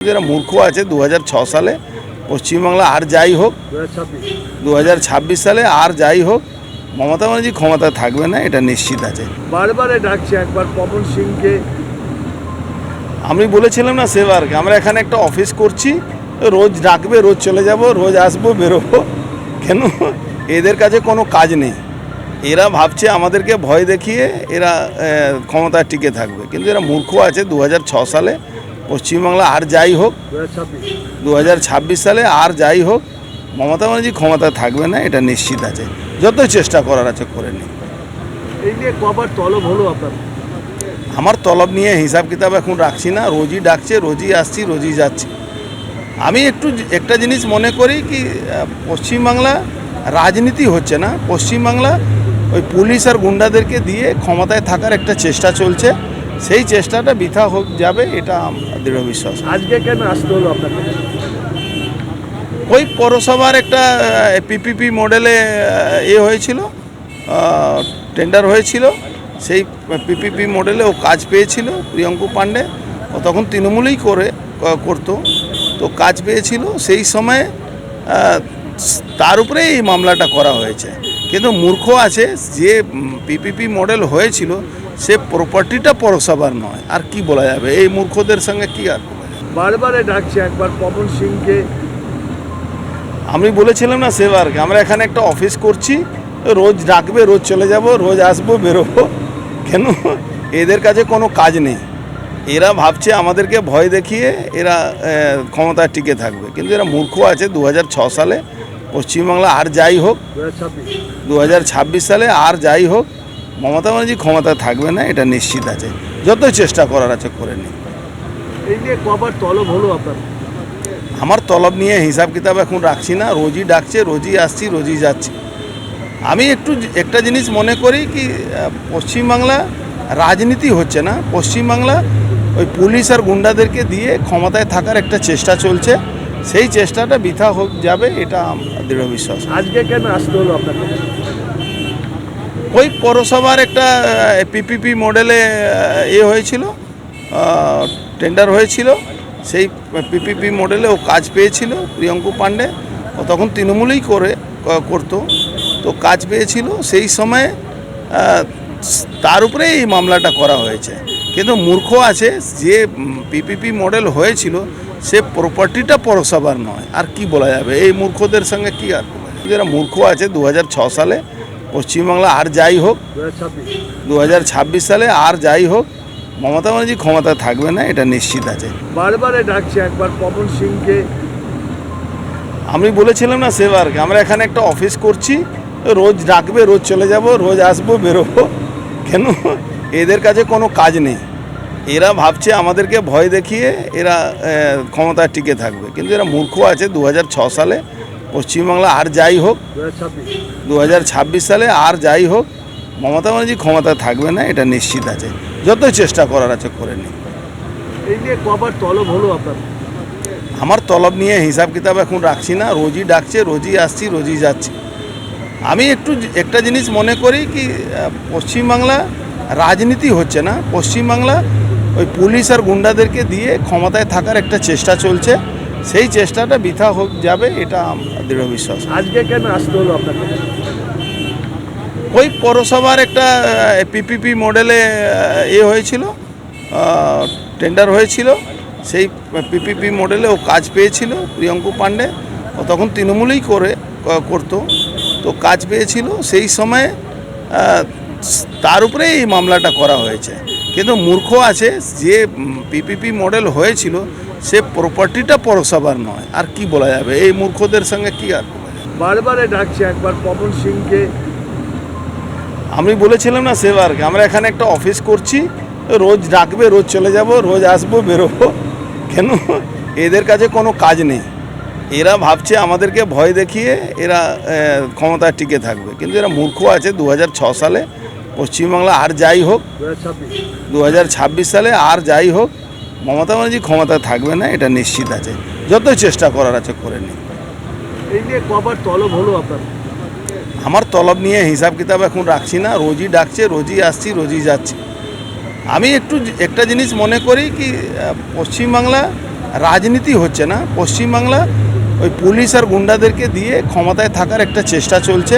যারা মূর্খ আছে দু সালে পশ্চিমবাংলা আর যাই হোক দু হাজার ছাব্বিশ সালে আর যাই হোক মমতা ব্যানার্জি ক্ষমতা থাকবে না এটা নিশ্চিত আছে। বারবারে ডাকছে একবার পবন সিংকে। আমি বলেছিলাম না সেবারকে আমরা এখানে একটা অফিস করছি রোজ ডাকবে রোজ চলে যাব রোজ আসব বেরোবো। কেন? এদের কাছে কোনো কাজ নেই। এরা ভাবছে আমাদেরকে ভয় দেখিয়ে এরা আহ, ক্ষমতায় টিকে থাকবে। কিন্তু এরা মূর্খ আছে দু সালে পশ্চিমবাংলা আর যাই হোক দু হাজার ছাব্বিশ সালে আর যাই হোক মমতা ব্যানার্জি ক্ষমতায় থাকবে না এটা নিশ্চিত আছে। যতই চেষ্টা করার আছে করে নিই এই কবার তলব হলো আপনার? আমার তলব নিয়ে হিসাব কিতাব এখন রাখছি না রোজই ডাকছে রোজই আসছি রোজই যাচ্ছি। আমি একটু একটা জিনিস মনে করি কি পশ্চিমবাংলা রাজনীতি হচ্ছে না পশ্চিমবাংলা ওই পুলিশ আর গুন্ডাদেরকে দিয়ে ক্ষমতায় থাকার একটা চেষ্টা চলছে। সেই চেষ্টাটা বৃথা হোক যাবে এটা দৃঢ় বিশ্বাস। আজকে কেন আসতে হলো আপনাকে ওই পৌরসভার একটা পিপিপি মডেলে এ হয়েছিল টেন্ডার হয়েছিল। সেই পিপিপি মডেলে ও কাজ পেয়েছিল প্রিয়ঙ্কু পাণ্ডে। ও তখন তৃণমূলেই করে করতো। তো কাজ পেয়েছিল সেই সময়ে তার উপরে এই মামলাটা করা হয়েছে। কিন্তু মূর্খ আছে যে পিপিপি মডেল হয়েছিল সে প্রপার্টিটা পৌরসভার নয়। আর কি বলা যাবে? এই মূর্খদের সঙ্গে কি আর বলা যাবে? বারবারে ডাকছে একবার পবন সিংকে। আমি বলেছিলাম না সেবারকে। আমরা এখানে একটা অফিস করছি রোজ ডাকবে রোজ চলে যাব রোজ আসব বেরোবো। কেন? এদের কাছে কোনো কাজ নেই। এরা ভাবছে আমাদেরকে ভয় দেখিয়ে এরা ক্ষমতায় টিকে থাকবে। কিন্তু এরা মূর্খ আছে। দু সালে পশ্চিমবাংলা আর যাই হোক দু হাজার ছাব্বিশ দু সালে আর যাই হোক মমতা ব্যানার্জি ক্ষমতায় থাকবে না এটা নিশ্চিত আছে। যতই চেষ্টা করার আছে করে নিই এই নিয়ে কবার তলব হলো আপনার? আমার তলব নিয়ে হিসাব কিতাব এখন রাখছি না। রোজই ডাকছে রোজই আসছি রোজই যাচ্ছি। আমি একটু একটা জিনিস মনে করি কি পশ্চিমবাংলা রাজনীতি হচ্ছে না। পশ্চিমবাংলা ওই পুলিশ আর গুন্ডাদেরকে দিয়ে ক্ষমতায় থাকার একটা চেষ্টা চলছে। সেই চেষ্টাটা বৃথা হোক যাবে এটা দৃঢ় বিশ্বাস। আজকে কেন আসতে হলো আপনাকে? ওই পৌরসভার একটা পিপিপি মডেলে এ হয়েছিল টেন্ডার হয়েছিল। সেই পিপিপি মডেলে ও কাজ পেয়েছিল, প্রিয়ঙ্কু পাণ্ডে। ও তখন তৃণমূলেই করে করতো। তো কাজ পেয়েছিল, সেই সময়ে তার উপরে এই মামলাটা করা হয়েছে। কিন্তু মূর্খ আছে, যে পিপিপি মডেল হয়েছিল, সে প্রপার্টিটা পৌরসভার নয়। আর কি বলা যাবে? এই মূর্খদের সঙ্গে কি আর যারা মূর্খ আছে, দু সালে পশ্চিমবাংলা আর যাই হোক দু হাজার ছাব্বিশ সালে আর যাই হোক মমতা ব্যানার্জি ক্ষমতা থাকবে না এটা নিশ্চিত আছে। বারবারে ডাকছে একবার পবন সিংকে। আমি বলেছিলাম না সেবারকে আমরা এখানে একটা অফিস করছি রোজ ডাকবে রোজ চলে যাব রোজ আসব বেরোবো। কেন? এদের কাছে কোনো কাজ নেই। এরা ভাবছে আমাদেরকে ভয় দেখিয়ে এরা আহ, ক্ষমতায় টিকে থাকবে। কিন্তু এরা মূর্খ আছে দু সালে পশ্চিমবাংলা আর যাই হোক দু হাজার ছাব্বিশ সালে আর যাই হোক মমতা ব্যানার্জি ক্ষমতায় থাকবে না এটা নিশ্চিত আছে। যতই চেষ্টা করার আছে করে আপনার? আমার তলব নিয়ে হিসাব কিতাব এখন রাখছি না রোজই ডাকছে রোজই আসছি রোজই যাচ্ছি। আমি একটু একটা জিনিস মনে করি কি পশ্চিমবাংলা রাজনীতি হচ্ছে না পশ্চিমবাংলা ওই পুলিশ আর গুন্ডাদেরকে দিয়ে ক্ষমতায় থাকার একটা চেষ্টা চলছে। সেই চেষ্টাটা বৃথা হোক যাবে এটা আমার দৃঢ় বিশ্বাস। আজকে কেন আসতে হলো আপনাকে? ওই পৌরসভার একটা পিপিপি মডেলে এ হয়েছিল টেন্ডার হয়েছিল। সেই পিপিপি মডেলে ও কাজ পেয়েছিল প্রিয়ঙ্কু পাণ্ডে। ও তখন তৃণমূলেই করে করতো। তো কাজ পেয়েছিল সেই সময়ে তার উপরে এই মামলাটা করা হয়েছে। কিন্তু মূর্খ আছে যে পিপিপি মডেল হয়েছিল সে প্রপার্টিটা পৌরসভার নয়। আর কি বলা যাবে? এই মূর্খদের সঙ্গে কি আর বারবারে ডাকছে একবার পবন সিংকে। আমি বলেছিলাম না সেবারকে। আমরা এখানে একটা অফিস করছি। রোজ ডাকবে রোজ চলে যাব রোজ আসব বেরোবো। কেন? এদের কাছে কোনো কাজ নেই। এরা ভাবছে আমাদেরকে ভয় দেখিয়ে এরা আহ, ক্ষমতায় টিকে থাকবে। কিন্তু এরা মূর্খ আছে। দু সালে পশ্চিমবাংলা আর যাই হোক দু হাজার ছাব্বিশ দু সালে আর যাই হোক মমতা ব্যানার্জি ক্ষমতায় থাকবে না এটা নিশ্চিত আছে। যতই চেষ্টা করার আছে করে নিই এই নিয়ে কবার তলব হলো আপনার? আমার তলব নিয়ে হিসাব কিতাব এখন রাখছি না রোজই ডাকছে রোজই আসছি রোজই যাচ্ছি। আমি একটু একটা জিনিস মনে করি কি পশ্চিমবাংলা রাজনীতি হচ্ছে না পশ্চিমবাংলা ওই পুলিশ আর গুন্ডাদেরকে দিয়ে ক্ষমতায় থাকার একটা চেষ্টা চলছে।